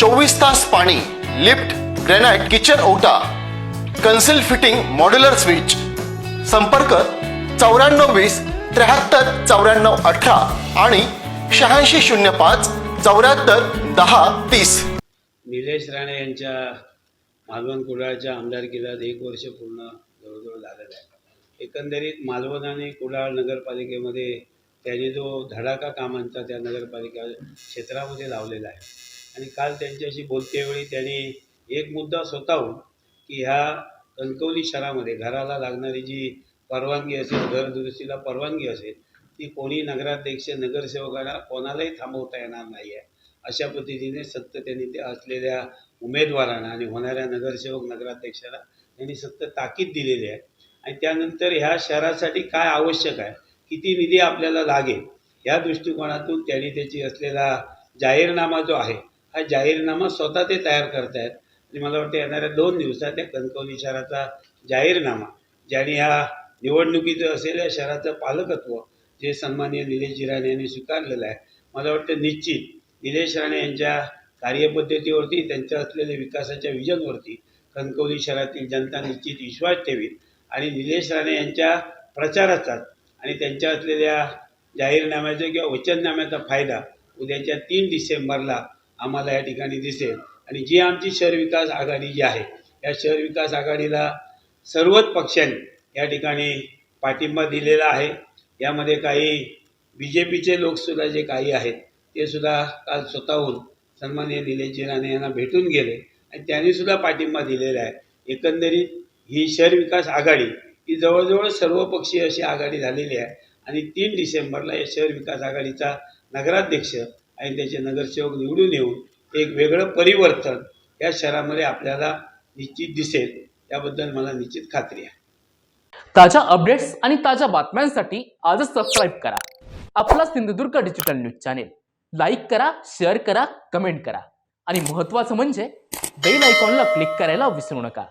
चोवीस तास पाणी लिफ्ट ग्रॅनाइट किचन ओटा कन्सिल फिटिंग मॉड्युलर स्विच. संपर्क चौऱ्याण्णव वीस त्र्याहत्तर चौऱ्याण्णव अठरा आणि शहाऐंशी शून्य पाच चौऱ्याहत्तर दहा तीस. निलेश राणे यांच्या मालवण कुडाळच्या आमदारकीला एक वर्ष पूर्ण जवळजवळ झालेलं आहे. एकंदरीत मालवण आणि कुडाळ नगरपालिकेमध्ये त्यांनी जो धडाका कामांचा त्या नगरपालिका क्षेत्रामध्ये लावलेला आहे. आणि काल त्यांच्याशी बोलतेवेळी त्यांनी एक मुद्दा स्वतःहून की ह्या कणकवली शहरामध्ये घराला लागणारी जी परवानगी असेल घर दुरुस्तीला परवानगी असेल ती कोणी नगराध्यक्ष नगरसेवकाला कोणालाही थांबवता येणार नाही आहे. अशा पद्धतीने सत्य त्यांनी त्या असलेल्या उमेदवारांना आणि होणाऱ्या नगरसेवक नगराध्यक्षाला त्यांनी सत्य ताकीद दिलेली आहे. आणि त्यानंतर ह्या शहरासाठी काय आवश्यक आहे किती निधी आपल्याला लागेल या दृष्टिकोनातून त्यांनी त्याची असलेला जाहीरनामा जो आहे हा जाहीरनामा स्वतः ते तयार करतायत. आणि मला वाटतं येणाऱ्या दोन दिवसात त्या कणकवली शहराचा जाहीरनामा ज्यांनी ह्या निवडणुकीचं असेल या शहराचं पालकत्व जे सन्माननीय निलेश राणे यांनी स्वीकारलेलं आहे. मला वाटतं निश्चित निलेश राणे यांच्या कार्यपद्धतीवरती त्यांच्या असलेल्या विकासाच्या विजनवरती कणकवली शहरातील जनता निश्चित विश्वास ठेवील. आणि निलेश राणे यांच्या प्रचाराचा आणि त्यांच्या असलेल्या जाहीरनाम्याचा किंवा वचननाम्याचा फायदा उद्याच्या तीन डिसेंबरला आम्हाला या ठिकाणी दिसेल. आणि जी आमची शहर विकास आघाडी जी आहे या शहर विकास आघाडीला सर्वच पक्षांनी या ठिकाणी पाठिंबा दिलेला आहे. यामध्ये काही बी जे पीचे लोकसुद्धा जे काही आहेत ते सुद्धा काल स्वतःहून सन्माननीय निलेशजी राणे यांना भेटून गेले आणि त्यांनीसुद्धा पाठिंबा दिलेला आहे. एकंदरीत ही शहर विकास आघाडी ही जवळजवळ सर्वपक्षीय अशी आघाडी झालेली आहे. आणि तीन डिसेंबरला या शहर विकास आघाडीचा नगराध्यक्ष आणि त्याचे नगरसेवक निवडून येऊन एक वेगळं परिवर्तन या शहरामध्ये आपल्याला निश्चित दिसेल. याबद्दल मला निश्चित खात्री आहे. ताज्या अपडेट्स आणि ताज्या बातम्यांसाठी आजच सबस्क्राईब करा. आपला Sindhudurg digital news channel like करा शेअर करा कमेंट करा. आणि महत्त्वाचं म्हणजे बेल आयकॉनला क्लिक करायला विसरू नका.